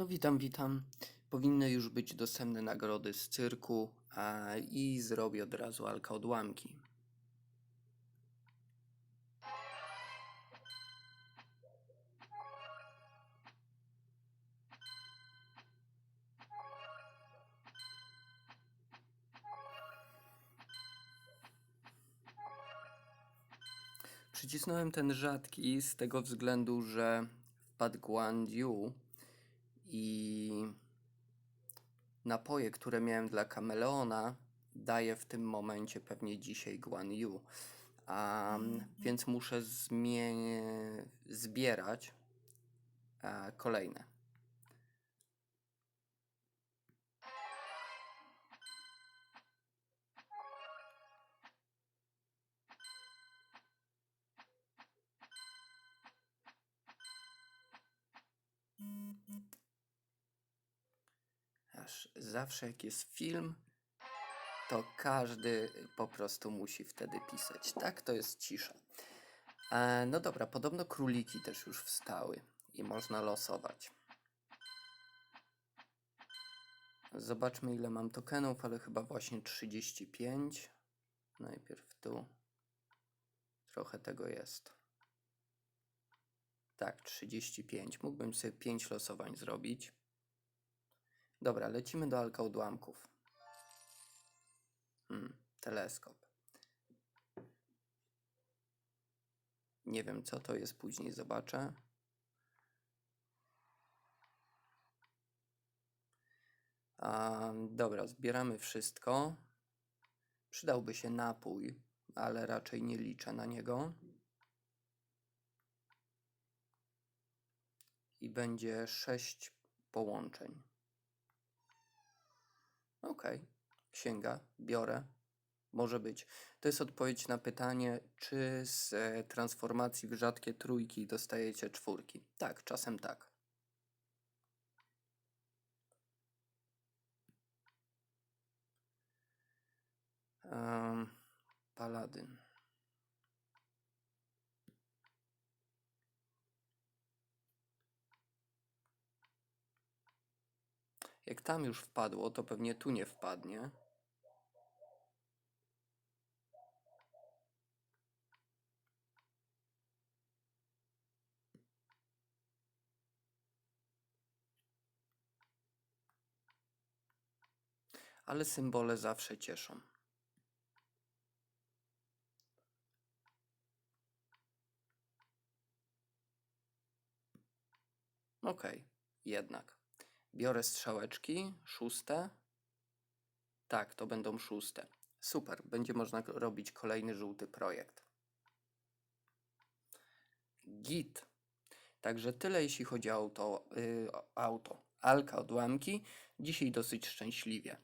No witam, witam. Powinny już być dostępne nagrody z cyrku a, i zrobię od razu alka odłamki. Przycisnąłem ten rzadki z tego względu, że wpadł Guan Yu i napoje, które miałem dla kameleona, daje w tym momencie pewnie dzisiaj Guan Yu. A, więc muszę zmie- zbierać a, kolejne. Zawsze jak jest film, to każdy po prostu musi wtedy pisać. Tak, to jest cisza. E, no dobra, podobno króliki też już wstały i można losować. Zobaczmy ile mam tokenów, ale chyba właśnie 35. Najpierw tu. Trochę tego jest. Tak, 35. Mógłbym sobie 5 losowań zrobić. Dobra, lecimy do alka odłamków. Hmm, teleskop. Nie wiem co to jest, później zobaczę. A, dobra, zbieramy wszystko. Przydałby się napój, ale raczej nie liczę na niego. I będzie 6 połączeń. Okej, księga, biorę. Może być. To jest odpowiedź na pytanie, czy z e, transformacji w rzadkie trójki dostajecie czwórki. Tak, czasem tak. Um, paladyn. Jak tam już wpadło, to pewnie tu nie wpadnie. Ale symbole zawsze cieszą. Okej, jednak. Biorę strzałeczki, szóste. Tak, to będą szóste. Super, będzie można robić kolejny żółty projekt. Git. Także tyle jeśli chodzi o auto, yy, auto. Alka odłamki. Dzisiaj dosyć szczęśliwie.